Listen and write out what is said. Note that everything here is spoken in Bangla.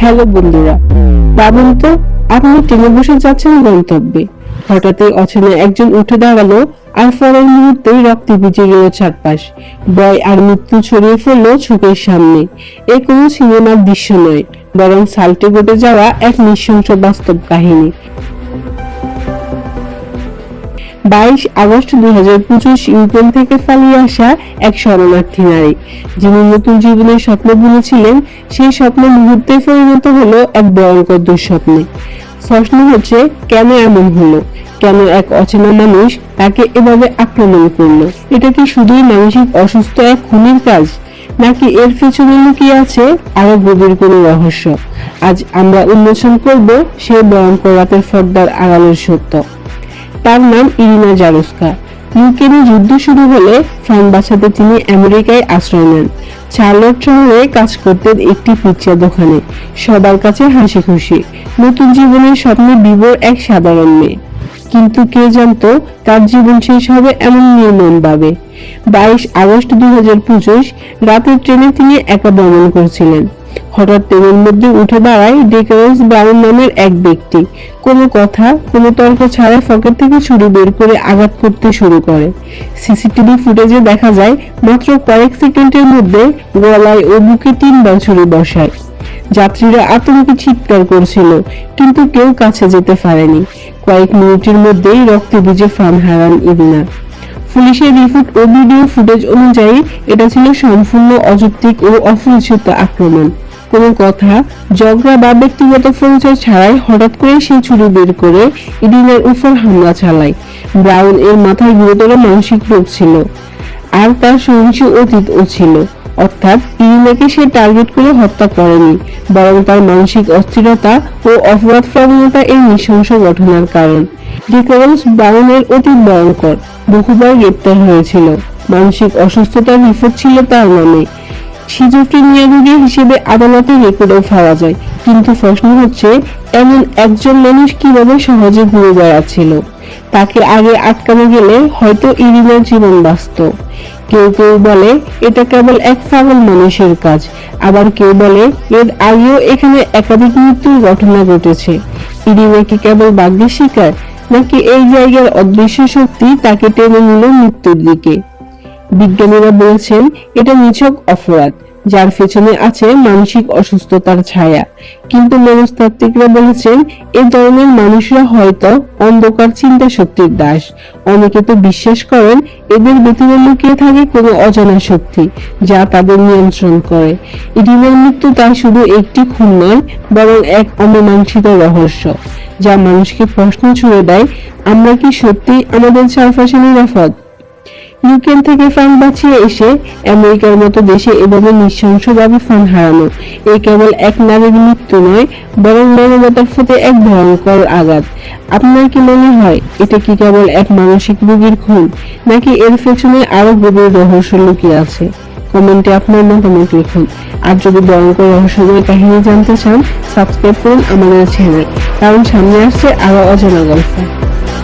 হ্যালো বন্ধুরা, ভাবুন তো, আপনি ট্রেনে বসে যাচ্ছেন গন্তব্যে। হঠাৎই অচেনা একজন উঠে দাঁড়াল আর ফলের মুহূর্তেই রক্তে ভিজে গেল চারপাশ। বয় আর মৃত্যু ছড়িয়ে পড়ল চোখের সামনে। এ কোনো সিনেমার দৃশ্য নয়, বরং সাল্টে ঘটে যাওয়া এক নৃশংস বাস্তব কাহিনী। বাইশ আগস্ট দুই হাজার পঁচিশ ইউক্রেন থেকে পালিয়ে আসা এক শরণার্থী নারী। যিনি নতুন জীবনের স্বপ্ন বুনেছিলেন সেই স্বপ্ন মুহূর্তে পরিণত হলো এক ভয়ঙ্কর দুঃস্বপ্নে। প্রশ্ন হচ্ছে, কেন এমন হলো? কেন এক অচেনা মানুষ তাকে এভাবে আক্রমণ করল? এটা কি শুধুই মানসিক অসুস্থ এক খুনির কাজ? নাকি এর পেছনে লুকিয়ে আছে আরও গভীর কোনো রহস্য? আজ আমরা উন্মোচন করব সে ভয়ঙ্কর রাতের ফর্দার আড়ালের সত্য। তার নাম ইরিনা জারুস্কা ইউক্রেনে যুদ্ধ শুরু হলে প্রাণ বাঁচাতে তিনি আমেরিকায় আশ্রয় নেন। চার্লট শহরে কাজ করতেন একটি পিৎজা দোকানে। সবার কাছে হাসি খুশি। নতুন জীবনের স্বপ্নে বিবর এক সাধারণ মেয়ে। কিন্তু কে জানতো তার জীবন শেষ হবে এমন নির্মম ভাবে বাইশ আগস্ট হাজার পঁচিশ রাতের ট্রেনে তিনি একা ভ্রমণ করছিলেন। হঠাৎ ট্রেনের মধ্যে উঠে দাঁড়ায় ডেকারেন্স ব্রাউন নামের এক ব্যক্তি। কোনো কথা, কোনো তর্ক ছাড়া পকেট থেকে ছুরি বের করে আঘাত করতে শুরু করে। সিসিটিভি ফুটেজে দেখা যায়, মাত্র কয়েক সেকেন্ডের মধ্যে গলায় ও বুকে তিনবার ছুরি বসায়। যাত্রীরা আতঙ্কে চিৎকার করছিল, কিন্তু কেউ কাছে যেতে পারেনি। কয়েক মিনিটের মধ্যেই রক্তে ভিজে প্রাণ হারান ইরিনা পুলিশের রিপোর্ট ও ভিডিও ফুটেজ অনুযায়ী এটা ছিল সম্পূর্ণ অযৌক্তিক ও অপরিচিত আক্রমণ। কোনো কথা, ঝগড়া বা ব্যক্তিগত পরিচয় ছাড়াই হঠাৎ করে সে ছুরি বের করে ইডিনের উপর হামলা চালায়। ব্রাউন এর মাথায় গুরুতর মানসিক রোগ ছিল আর তার সহিংস অতীতও ছিল। অর্থাৎ ইরিনাকে সে টার্গেট করে হত্যা করেনি, বরং তার মানসিক অস্থিরতা ও অপরাধ প্রবণতা এই নৃশংস ঘটনার কারণ। ডিকোরেন্স ব্রাউনের অতি ভয়ঙ্কর, বহুবার গ্রেপ্তার হয়েছিল। মানসিক অসুস্থতার রিপোর্ট ছিল তার নামে। সিজোফ্রেনিয়া রোগী হিসেবে আদালতে রেকর্ডও পাওয়া যায়। কিন্তু প্রশ্ন হচ্ছে, এমন একজন মানুষ কীভাবে সহজে ঘুরে বেড়াচ্ছিল? তাকে আগে আটকানো গেলে হয়তো ইরিনার জীবন বাঁচত। কেউ কেউ বলে, এটা কেবল এক পাগল মানুষের কাজ। আবার কেউ বলে, এর আগেও এখানে একাধিক মৃত্যুর ঘটনা ঘটেছে। ইরিনা কি কেবল ভাগ্যের শিকার? নাকি এই জায়গার অদৃশ্য শক্তি তাকে টেনে নিল মৃত্যুর দিকে? বিজ্ঞানীরা বলছেন, এটা নিছক অপরাধ, যার পেছনে আছে মানসিক অসুস্থতার ছায়া। কিন্তু মনস্তাত্ত্বিকরা বলেছেন এই ধরনের মানুষরা হয়তো অন্ধকার চিন্তা শক্তির দাস। অনেকে তো বিশ্বাস করেন, এদের ভিতরে লুকিয়ে থাকে কোনো অজানা শক্তি, যা তাদের নিয়ন্ত্রণ করে। ইডিনের মৃত্যু তাই শুধু একটি খুন নয়, বরং এক অমীমাংসিত রহস্য, যা মানুষকে প্রশ্ন ছুড়ে দেয়, আমরা কি সত্যি আমাদের চারপাশে নিরাপদ? ইউক্রেন থেকে ফান্ড বাঁচিয়ে এসে আমেরিকার মতো দেশে এভাবে নৃশংসভাবে ফান্ড হারানো এ কেবল এক নারীর মৃত্যু নয়, বরং মানবতার প্রতি এক ভয়ঙ্কর আঘাত। আপনার কি মনে হয়, এটা কি কেবল এক মানসিক রোগীর খুন, নাকি এর পেছনে আরও গভীর রহস্য লুকিয়ে আছে? কমেন্টে আপনার মতামত লিখুন। আর যদি ভয়ঙ্কর রহস্যময় কাহিনী জানতে চান সাবস্ক্রাইব করুন আমাদের চ্যানেল কারণ সামনে আসছে আরও অজানা গল্প।